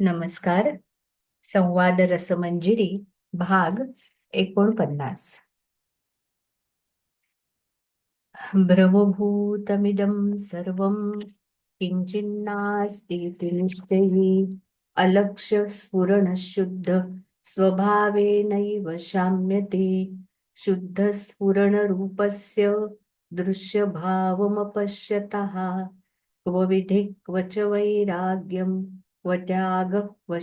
नमस्कार. संवाद रसमंजिरी भाग एकोणपन्नास. भ्रमभूतमिदं सर्वं किञ्चिन्नास्तीति निश्चयी अलक्ष्य स्फुरणशुद्ध स्वभावेनैव शाम्यते। शुद्धस्फुरणरूपस्य दृश्यभावमपश्यतः। क्व विधि क्व च वैराग्यं क्व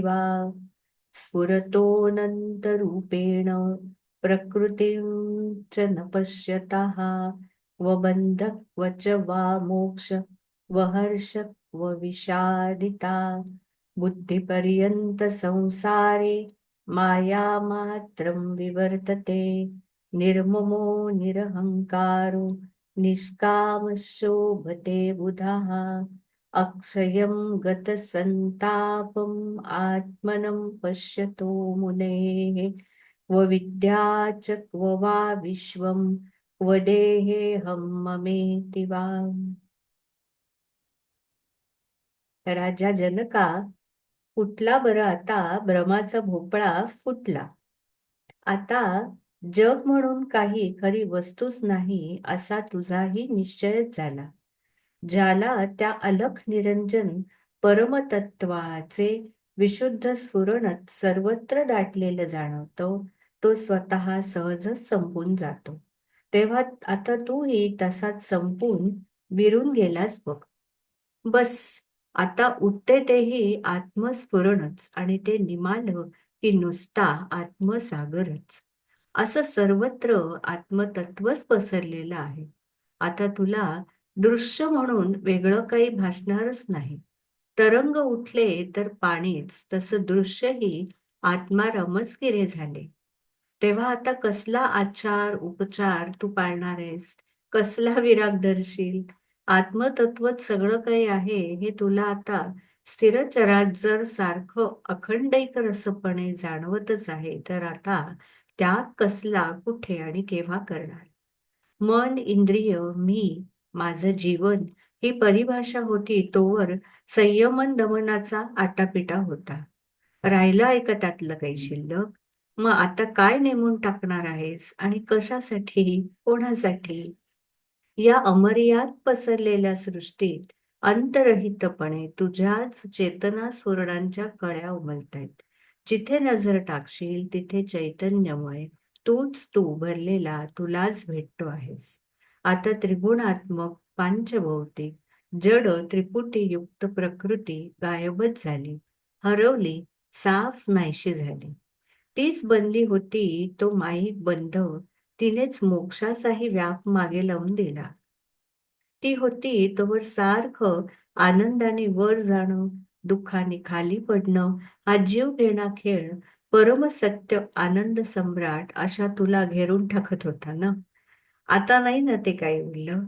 वा। स्फुरतोऽनन्तरूपेण प्रकृतिं च न पश्यतः। व बन्धः च वा मोक्ष क्व हर्ष विषादिता बुद्धिपर्यन्तसंसारे मायामात्रं विवर्तते। निर्ममो निरहङ्कारो निष्कामशोभते बुधः। अक्षयं गतसन्तापम् आत्मनं पश्यतो मुनेः क्व विद्या च क्व वा विश्वं क्व देहेऽहं ममेति वा। राजा जनका फुटला बरं आता भ्रमाचा भोपळा फुटला. आता जग म्हणून काही खरी वस्तूच नाही असा तुझाही निश्चयच झाला. ज्याला त्या अलख निरंजन परमतत्वाचे विशुद्ध स्फुरणत सर्वत्र दाटलेलं जाणवतो तो स्वतः सहजच संपून जातो. तेव्हा आता तूही तसाच संपून विरून गेलास बघ. बस आता उठते तेही आत्मस्फुरणच आणि ते निमालं की नुसता आत्मसागरच. असं सर्वत्र आत्मतत्वच पसरलेलं आहे. आता तुला दृश्य म्हणून वेगळं काही भासणारच नाही. तरंग उठले तर पाणीच तसं दृश्यही आत्मारामच गिरे झाले. तेव्हा आता कसला आचार उपचार तू पाळणार आहेस? कसला विराग धरशील? आत्मतत्वच सगळं काही आहे हे तुला आता स्थिरचरात जर सारखं अखंडिक रसपणे जाणवतच आहे तर आता त्याग कसला कुठे आणि केव्हा करणार? मन इंद्रिय मी माझं जीवन ही परिभाषा होती तोवर संयमन दमनाचा आटापिटा होता. राहिलं आहे त्यातलं काही शिल्लक. मग आता काय नेमून टाकणार आहेस आणि कशासाठी कोणासाठी? या अमर्याद पसरलेल्या सृष्टीत अंतरहितपणे तुझ्याच चेतना सुरणांच्या कळ्या उमलतायत. जिथे नजर टाकशील तिथे चैतन्यमय तूच तू भरलेला तुलाच भेटतो आहेस. आता त्रिगुणात्मक पांचभौतिक जड त्रिपुटीयुक्त प्रकृती गायबच झाली. हरवली साफ नाहीशी झाली. तीच बनली होती तो माईक बंध तिनेच मोक्षाचाही व्याप मागे लावून दिला. ती होती तोवर सारखं आनंदाने वर जाणं दुःखाने खाली पडणं हा जीव घेणा खेळ परमसत्य आनंद सम्राट अशा तुला घेरून टाकत होता ना? आता नाही ना ते काही उरलं.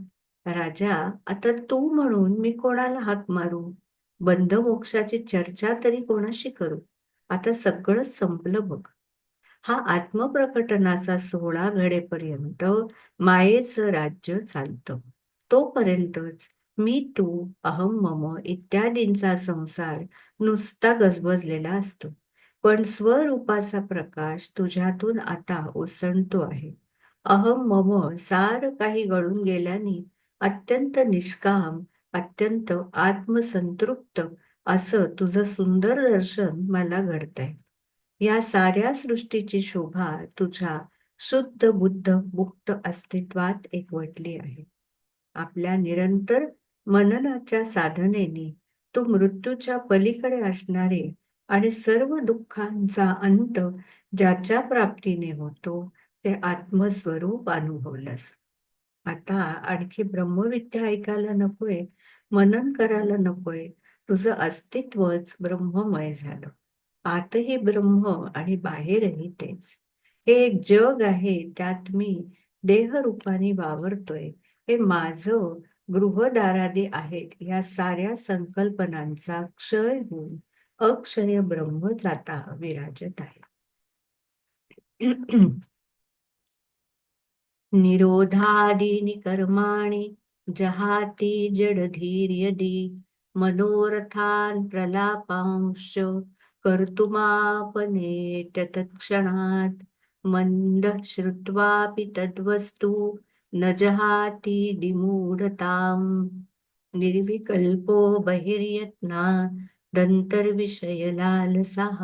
राजा आता तू म्हणून मी कोणाला हाक मारू? बंध मोक्षाची चर्चा तरी कोणाशी करू? आता सगळंच संपलं बघ. हा आत्मप्रकटनाचा सोहळा घडेपर्यंत मायेचं राज्य चालतं. तोपर्यंतच मी तू अहम मम इत्यादींचा संसार नुसता गजबजलेला असतो. पण स्वरूपाचा प्रकाश तुझ्यातून आता ओसंडतो आहे. अहम मम सार काही गळून गेल्याने अत्यंत निष्काम अत्यंत आत्मसंतृप्त असं तुझं सुंदर दर्शन मला घडतंय. या साऱ्या सृष्टीची शोभा तुझ्या शुद्ध बुद्ध मुक्त अस्तित्वात एकवटली आहे. आपल्या निरंतर मननाच्या साधनेने तू मृत्यूच्या पलीकडे असणारे आणि सर्व दुःखांचा अंत ज्याच्या प्राप्तीने होतो ते आत्मस्वरूप अनुभवलंस आता आणखी ब्रह्मविद्या ऐकायला नकोय मनन करायला नकोय तुझं अस्तित्वच ब्रह्ममय झालं. आतही ब्रह्म आणि बाहेरही तेच. हे एक जग आहे त्यात मी देहरूपाने वावरतोय. हे माझं गृहदारादी आहेत या साऱ्या संकल्पनांचा क्षय होऊन अक्षय ब्रह्म जाता विराजत आहे. निरोधादीनि कर्माणि जहाति जडधीर्यदि मनोरथान् प्रलापांश्च कर्तुमापनेत तत्क्षणात् मन्दः श्रुत्वापि तद्वस्तु न जहाति विमूढताम् निर्विकल्पो बहिर्यत्ना दन्तर्विषयलालसः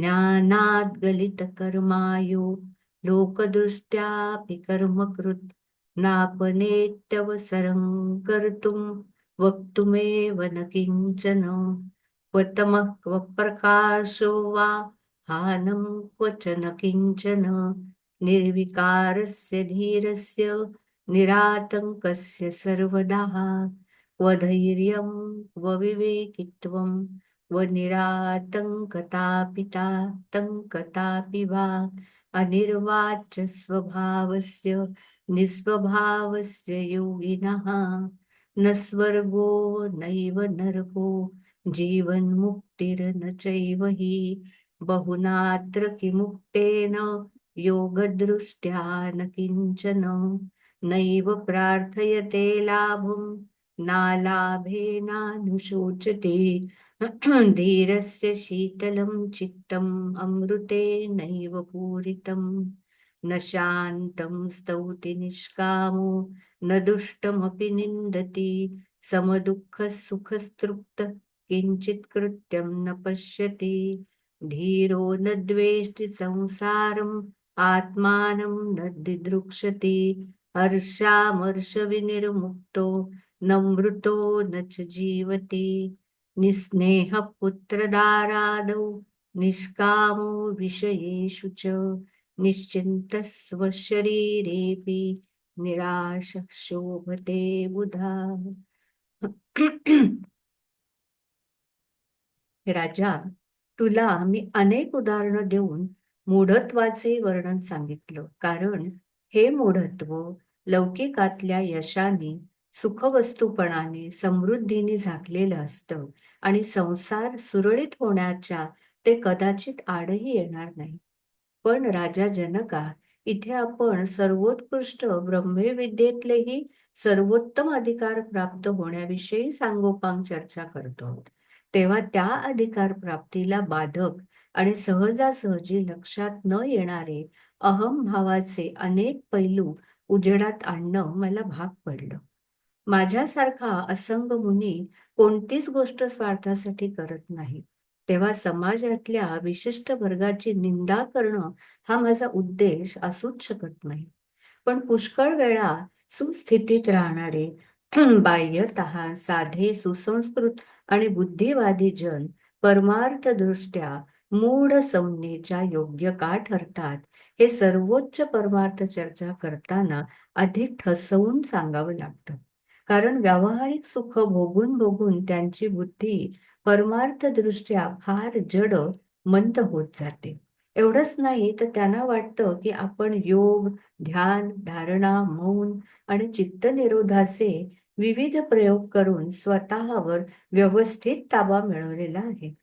ज्ञानाद्गलितकर्मायो लोकदृष्ट्यापि कर्मकृत् नापनेत्यवसरं कर्तुं वक्तुमेव न किञ्चन। क्वतमः क्व प्रकाशो वा हानं क्वच न किञ्चन। निर्विकारस्य धीरस्य निरातङ्कस्य सर्वदा। क्वधैर्यं क्व विवेकित्वं क्व निरातङ्कतापिता तङ्कतापि वा। अनिर्वाच्य स्वभावस्य निस्वभावस्य योगिनः। न स्वर्गो नैव नरको जीवन्मुक्तिर्न चैव हि। बहुनात्र किमुक्तेन योगदृष्ट्या न किञ्चन। नैव प्रार्थयते लाभं नालाभेनानुशोचते। धीरस्य शीतलं चित्तम् अमृते नैव न शान्तं स्तौति निष्कामो न दुष्टमपि निन्दति। समदुःखसुखस्तृप्त किञ्चित् कृत्यं न पश्यति। धीरो न द्वेष्टि संसारम् आत्मानं न दिदृक्षति। हर्षामर्षविनिर्मुक्तो न मृतो न च जीवति। निस्नेहपुत्रदारादौ निष्कामो विषयेषु च निश्चिन्तः स्वशरीरेऽपि निराश शोभते बुधा। राजा तुला मी अनेक उदाहरणं देऊन मूढत्वाचे वर्णन सांगितलं. कारण हे मूढत्व लौकिकातल्या यशाने सुखवस्तूपणाने समृद्धीने झाकलेलं असतं आणि संसार सुरळीत होण्याच्या ते कदाचित आडही येणार नाही. पण राजा जनका इथे आपण सर्वोत्कृष्ट ब्रह्मविद्येतलेही सर्वोत्तम अधिकार प्राप्त होण्याविषयी सांगोपांग चर्चा करतो. तेव्हा त्या अधिकार प्राप्तीला बाधक आणि सहजासहजी लक्षात न येणारे अहम भावाचे अनेक पैलू उजेडात आणणं मला भाग पडलं. माझ्यासारखा असंग मुनी कोणतीच गोष्ट स्वार्थासाठी करत नाही. तेव्हा समाजातल्या विशिष्ट वर्गाची निंदा करणं हा माझा उद्देश असूच शकत नाही. पण पुष्कळ वेळा सुस्थितीत राहणारे बाह्यत साधे सुसंस्कृत आणि बुद्धिवादी जन परमार्थ दृष्ट्या मूढ संज्ञेच्या योग्य का ठरतात हे सर्वोच्च परमार्थ चर्चा करताना अधिक ठसवून सांगावं लागतं. कारण व्यावहारिक सुख भोगून भोगून त्यांची बुद्धी परमार्थ दृष्ट्या फार जड मंद होत जाते. एवढंच नाही तर त्यांना वाटतं की आपण योग ध्यान धारणा मौन आणि चित्तनिरोधाचे विविध प्रयोग करून स्वतःवर व्यवस्थित ताबा मिळवलेला आहे.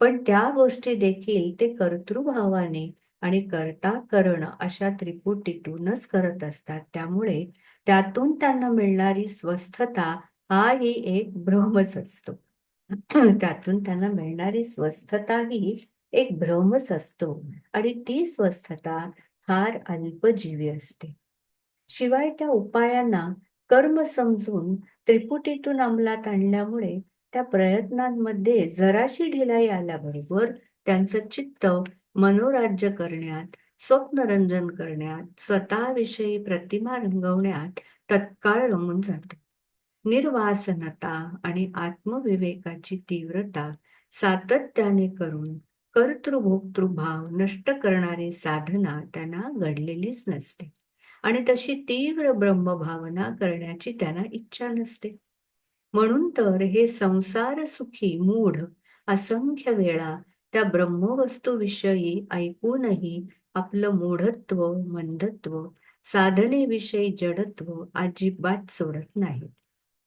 पण त्या गोष्टी देखील ते कर्तृभावाने आणि करता करणं अशा त्रिपुटीतूनच करत असतात. त्यामुळे त्यातून त्यांना मिळणारी स्वस्थता हाही एक भ्रमच असतो. त्यातून त्यांना मिळणारी स्वस्थता ही एक भ्रमच असतो आणि ती स्वस्थता फार अल्पजीवी असते. शिवाय त्या उपायांना कर्म समजून त्रिपुटीतून अंमलात आणल्यामुळे त्या प्रयत्नांमध्ये जराशी ढिलाई आल्याबरोबर त्यांचं चित्त मनोराज्य करण्यात स्वप्नरंजन करण्यात स्वतःविषयी प्रतिमा रंगवण्यात तत्काळ रमून जाते. निर्वासनता आणि आत्मविवेकाची तीव्रता सातत्याने करून कर्तृभोक्तृभाव नष्ट करणारी साधना त्यांना घडलेलीच नसते आणि तशी तीव्र ब्रह्मभावना करण्याची त्यांना इच्छा नसते. म्हणून तर हे संसार सुखी मूढ असंख्य वेळा त्या ब्रह्मवस्तूविषयी ऐकूनही आपलं मूढत्व मंदत्व साधनेविषयी जडत्व अजिबात सोडत नाही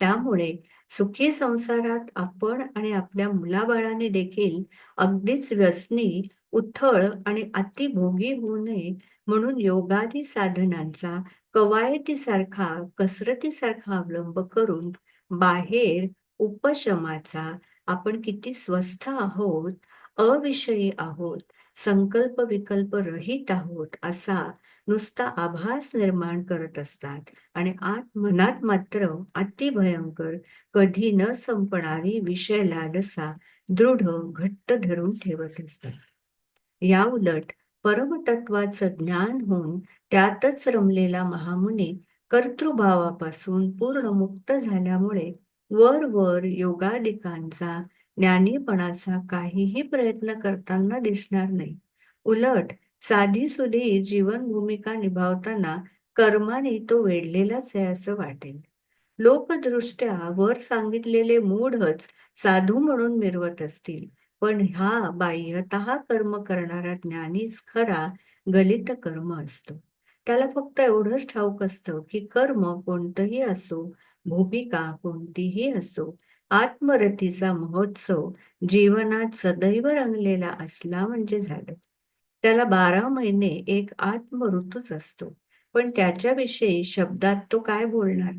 त्यामुळे सुखी संसारात आपण आणि आपल्या मुलाबाळाने देखील अगदीच व्यसनी उथळ आणि अतिभोगी होऊ नये म्हणून योगादी साधनांचा कवायतीसारखा कसरतीसारखा अवलंब करून बाहेर उपशमाचा आपण किती स्वस्थ आहोत अविषयी आहोत संकल्प विकल्प रहित आहोत असा नुसता आभास निर्माण करत असतात आणि आत मनात मात्र अतिभयंकर कधी न संपणारी विषय लालसा दृढ घट्ट धरून ठेवत असतात. या उलट परमतत्वाचं ज्ञान होऊन त्यातच रमलेला महामुनी कर्तृभावापासून पूर्ण मुक्त झाल्यामुळे वर वर योगादिकांचा ज्ञानीपणाचा काहीही प्रयत्न करताना दिसणार नाही. उलट साधी सुधी जीवन भूमिका निभावताना कर्माने तो वेढलेलाच आहे असं वाटेल. लोकदृष्ट्या वर सांगितलेले मूढच साधू म्हणून मिरवत असतील पण हा बाह्यत कर्म करणारा ज्ञानीच खरा गलित कर्म असतो. त्याला फक्त एवढंच ठाऊक असतं की कर्म कोणतंही असो भूमिका कोणतीही असो आत्मरथीचा महोत्सव जीवनात सदैव रंगलेला असला म्हणजे झालं. त्याला बारा महिने एक आत्मऋतूच असतो. पण त्याच्याविषयी शब्दात तो काय बोलणार?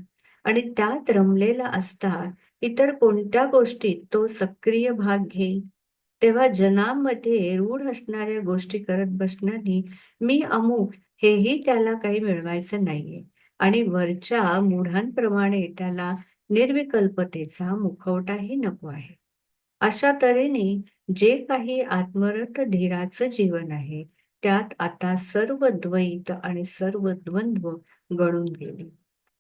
आणि त्यात रमलेला असता इतर कोणत्या गोष्टीत तो सक्रिय भाग घेईल? तेव्हा जनामध्ये रूढ असणाऱ्या गोष्टी करत बसण्याने मी अमुक हेही त्याला काही मिळवायचं नाहीये. आणि वरच्या मूढांप्रमाणे त्याला निर्विकल्पतेचा मुखवटाही नको आहे. अशा तऱ्हेने जे काही आत्मरथ धीराचं जीवन आहे त्यात आता सर्व द्वैत आणि सर्व द्वंद्व गळून गेले.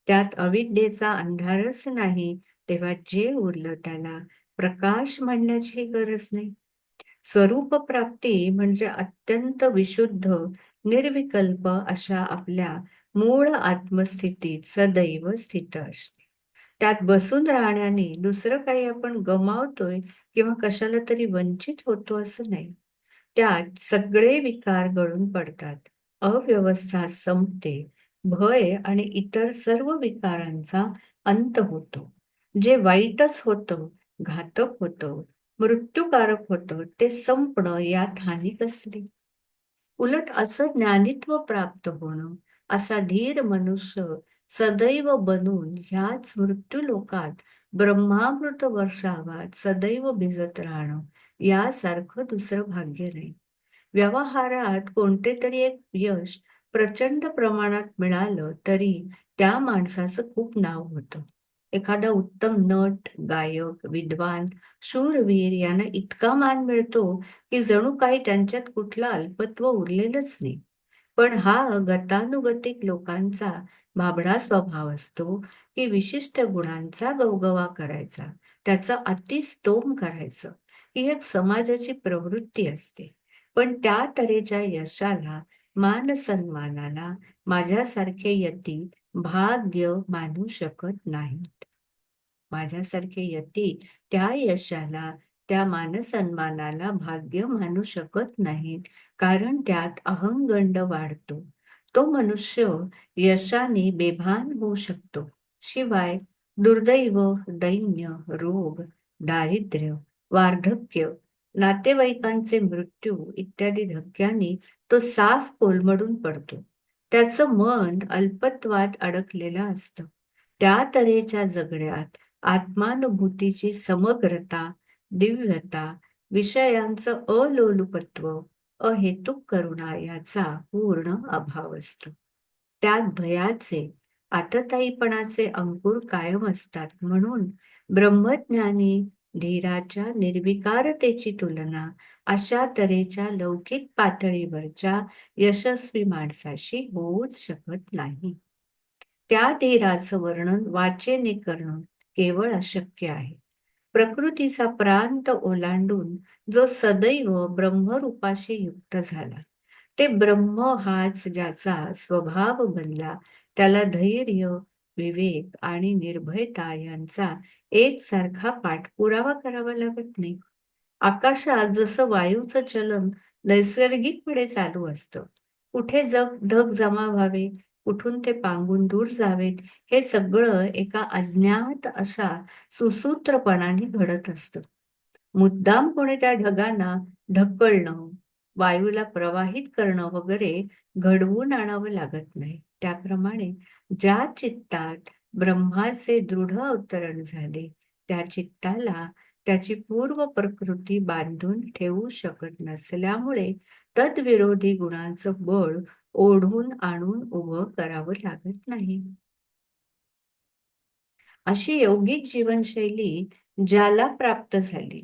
त्यात अविद्येचा अंधारच नाही तेव्हा जे उरलं त्याला प्रकाश म्हणण्याची गरज नाही. स्वरूप प्राप्ती म्हणजे अत्यंत विशुद्ध निर्विकल्प अशा आपल्या मूळ आत्मस्थितीत सदैव स्थित असते. त्यात बसून राहण्याने दुसरं काही आपण गमावतोय किंवा कशाला तरी वंचित होतो असं नाही. त्यात सगळे विकार गळून पडतात. अव्यवस्था संपते. भय आणि इतर सर्व विकारांचा अंत होतो. जे वाईटच होतं घातक होतं मृत्यूकारक होतं ते संपणं यात हानी कसली उलट असं ज्ञानित्व प्राप्त होणं असा धीर मनुष्य सदैव बनून ह्याच मृत्यूलोकात ब्रह्मामृत वर्षावात सदैव भिजत राहणं यासारखं दुसरं भाग्य नाही. व्यवहारात कोणते तरी एक यश प्रचंड प्रमाणात मिळालं तरी त्या माणसाचं खूप नाव होतं. एखादा उत्तम नट गायक विद्वान शूरवीर यांना इतका मान मिळतो की जणू काही त्यांच्यात कुठलं अल्पत्व उरलेलंच नाही. पण हा गतानुगतिक लोकांचा भाबडा स्वभाव असतो की विशिष्ट गुणांचा गवगवा करायचा त्याचा अतिस्तोम करायचं ही एक समाजाची प्रवृत्ती असते. पण त्या तऱ्हेच्या यशाला मान सन्मानाला माझ्यासारखे यती भाग्य मानू शकत नाहीत. माझ्यासारखे यती त्या यशाला त्या मानसन्मानाला भाग्य मानू शकत नाहीत कारण त्यात अहंगंड वाढतो. तो मनुष्य यशाने बेभान होऊ शकतो. शिवाय दुर्दैव दैन्य रोग दारिद्र्य वार्धक्य नातेवाईकांचे मृत्यू इत्यादी धक्क्यांनी तो साफ कोलमडून पडतो. त्याचं मन अल्पत्वात अडकलेलं असतं. त्या तऱ्हेच्या जगण्यात आत्मानुभूतीची समग्रता दिव्यता विषयांचं अलोलुपत्व अहेतुक करुणा याचा पूर्ण अभाव असतो. त्यात भयाचे आतताईपणाचे अंकुर कायम असतात. म्हणून ब्रह्मज्ञानी धीराच्या निर्विकारतेची तुलना अशा तऱ्हेच्या लौकिक पातळीवरच्या यशस्वी माणसाशी होऊच शकत नाही. त्या धीराचं वर्णन वाचेने करणं केवळ अशक्य आहे. प्रकृतीचा प्रांत ओलांडून जो सदैव ब्रह्मरूपाशी युक्त झाला. ते ब्रह्म हाच ज्याचा स्वभाव बनला त्याला धैर्य विवेक आणि निर्भयता यांचा एकसारखा पाठपुरावा करावा लागत नाही. आकाशात जसं वायूचं चलन नैसर्गिकपणे चालू असतं कुठे जग ढग जमा व्हावे कुठून ते पांगून दूर जावेत हे सगळं एका अज्ञात अशा सुसूत्रपणाने घडत असतं. मुद्दाम कोणी त्या ढगांना ढकलणं वायूला प्रवाहित करणं वगैरे घडवून आणावं लागत नाही. त्याप्रमाणे ज्या चित्तात ब्रह्माचे दृढ अवतरण झाले त्या चित्ताला त्याची पूर्व प्रकृती बांधून ठेवू शकत नसल्यामुळे तद्विरोधी गुणांचं बळ ओढून आणून उभं करावं लागत नाही. अशी योगिक जीवनशैली ज्याला प्राप्त झाली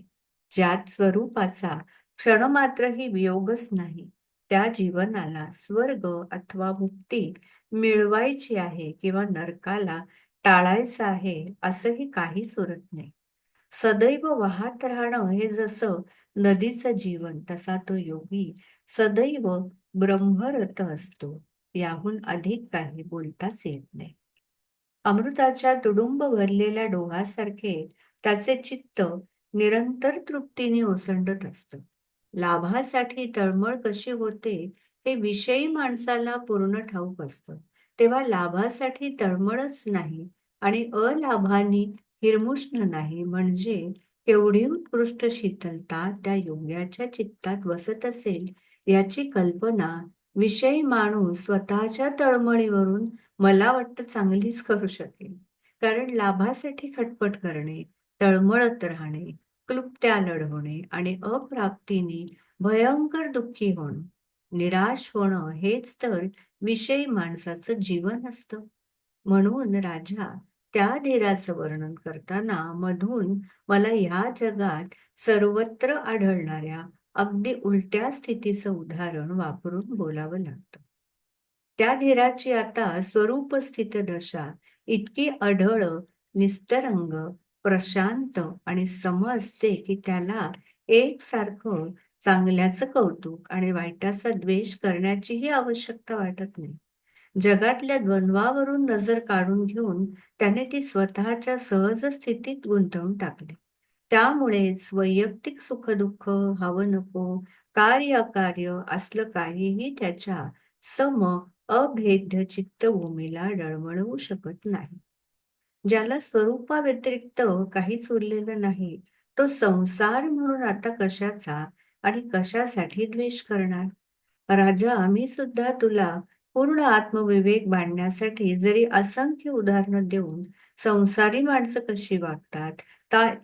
ज्यात स्वरूपाचा क्षणमात्रही वियोगच नाही त्या जीवनाला स्वर्ग अथवा मुक्ती मिळवायची आहे किंवा नरकाला टाळायचं आहे असंही काहीच उरत नाही. सदैव वाहत राहणं हे जसं नदीचं जीवन तसा तो योगी सदैव ब्रह्मरत असतो याहून अधिक काही बोलताच येत नाही. अमृताच्या तुडुंब भरलेल्या डोहासारखे त्याचे चित्त निरंतर तृप्तीने ओसंडत असतं. लाभासाठी तळमळ कशी होते हे विषयी माणसाला पूर्ण ठाऊक असतं. तेव्हा लाभासाठी तळमळच नाही आणि अलाभानी हिरमुष्ण नाही म्हणजे एवढी उत्कृष्ट शीतलता त्या योग्याच्या चित्तात वसत असेल याची कल्पना विषयी माणूस स्वतःच्या तळमळीवरून मला वाटतं चांगलीच करू शकेल. कारण लाभासाठी खटपट करणे तळमळत राहणे क्लुप्त्या लढवणे आणि अप्राप्तीने भयंकर दुःखी होणं निराश होणं हेच तर विषयी माणसाचं जीवन असतं. म्हणून राजा त्या धीराचं वर्णन करताना मधून मला ह्या जगात सर्वत्र आढळणाऱ्या अगदी उलट्या स्थितीचं उदाहरण वापरून बोलावं लागतं. त्या धीराची आता स्वरूप स्थित दशा इतकी अढळ निस्तरंग प्रशांत आणि सम असते की त्याला एकसारखं चांगल्याचं कौतुक आणि वाईटाचा द्वेष करण्याचीही आवश्यकता वाटत नाही. जगातल्या द्वंद्वावरून नजर काढून घेऊन त्याने ती स्वतःच्या सहज स्थितीत गुंतवून टाकली. त्यामुळेच वैयक्तिक सुखदुःख हवं नको कार्य अकार्य असलं काहीही त्याच्या सम अभेद्य चित्तभूमीला डळमळवू शकत नाही. ज्याला स्वरूपा व्यतिरिक्त काहीच उरलेलं नाही तो संसार म्हणून आता कशाचा आणि कशासाठी द्वेष करणार? राजा मी सुद्धा तुला पूर्ण आत्मविवेक बांधण्यासाठी जरी असंख्य उदाहरणं देऊन संसारी माणसं कशी वागतात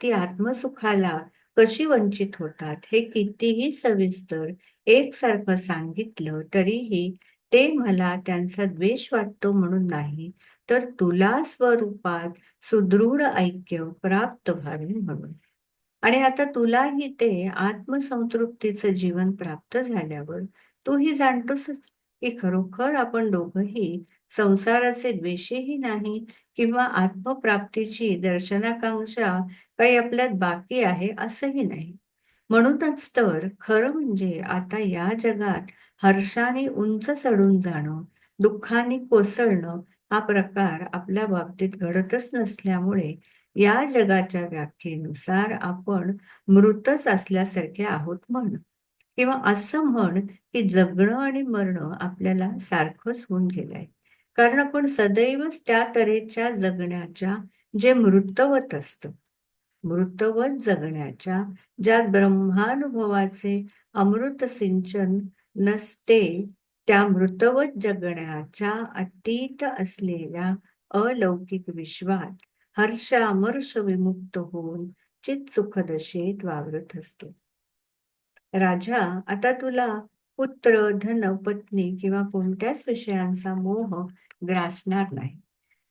ती आत्मसुखाला कशी वंचित होतात हे कितीही सविस्तर एकसारखं सांगितलं तरीही ते मला त्यांचा द्वेष वाटतो म्हणून नाही तर तुला स्वरूपात सुदृढ ऐक्य प्राप्त व्हावे म्हणून. आणि आता तुलाही ते आत्मसंतृप्तीचं जीवन प्राप्त झाल्यावर तूही जाणतोसच की खरोखर आपण दोघंही संसाराचे द्वेषही नाही किंवा आत्मप्राप्तीची दर्शनाकांक्षा काही आपल्यात बाकी आहे असंही नाही. म्हणूनच तर खरं म्हणजे आता या जगात हर्षाने उंच चढून जाणं दुःखाने कोसळणं हा प्रकार आपल्या बाबतीत घडतच नसल्यामुळे या जगाच्या व्याख्येनुसार आपण मृतच असल्यासारखे आहोत म्हणून. किंवा असं म्हण की जगणं आणि मरणं आपल्याला सारखंच होऊन गेलंय. कारण आपण सदैवच त्या तऱ्हेच्या जगण्याच्या जे मृतवत असतं मृतवत जगण्याच्या ज्यात ब्रह्मानुभवाचे अमृत सिंचन नसते त्या मृतवत जगण्याच्या अतीत असलेल्या अलौकिक विश्वात हर्ष अमर्ष विमुक्त होऊन चित सुखदशेत वावरत असतो. राजा आता तुला पुत्र धन पत्नी किंवा कोणत्याच विषयांचा मोह ग्रासणार नाही.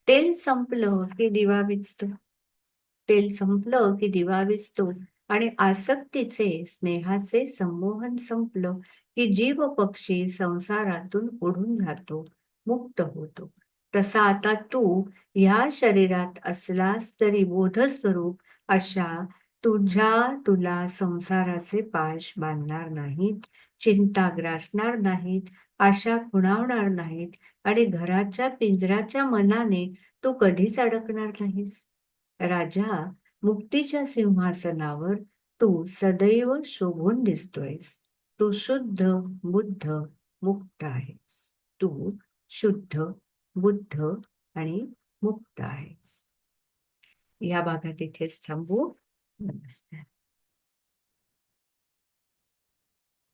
तेल संपलं की दिवा विचतो तेल संपलं की दिवा विचतो आणि आसक्तीचे स्नेहाचे संमोहन संपलं की जीव पक्षी संसारातून उडून जातो मुक्त होतो. तसा आता तू ह्या शरीरात असलास तरी बोधस्वरूप अशा तुझ्या तुला संसाराचे पाश बांधणार नाहीत चिंता ग्रासणार नाहीत आशा खुणावणार नाहीत आणि घराच्या पिंजराच्या मनाने तू कधीच अडकणार नाहीस. राजा मुक्तीच्या सिंहासनावर तू सदैव शोभून दिसतोयस. तू शुद्ध बुद्ध मुक्त आहेस. तू शुद्ध बुद्ध आणि मुक्त आहेस. या भागात इथेच थांबू. なんですね。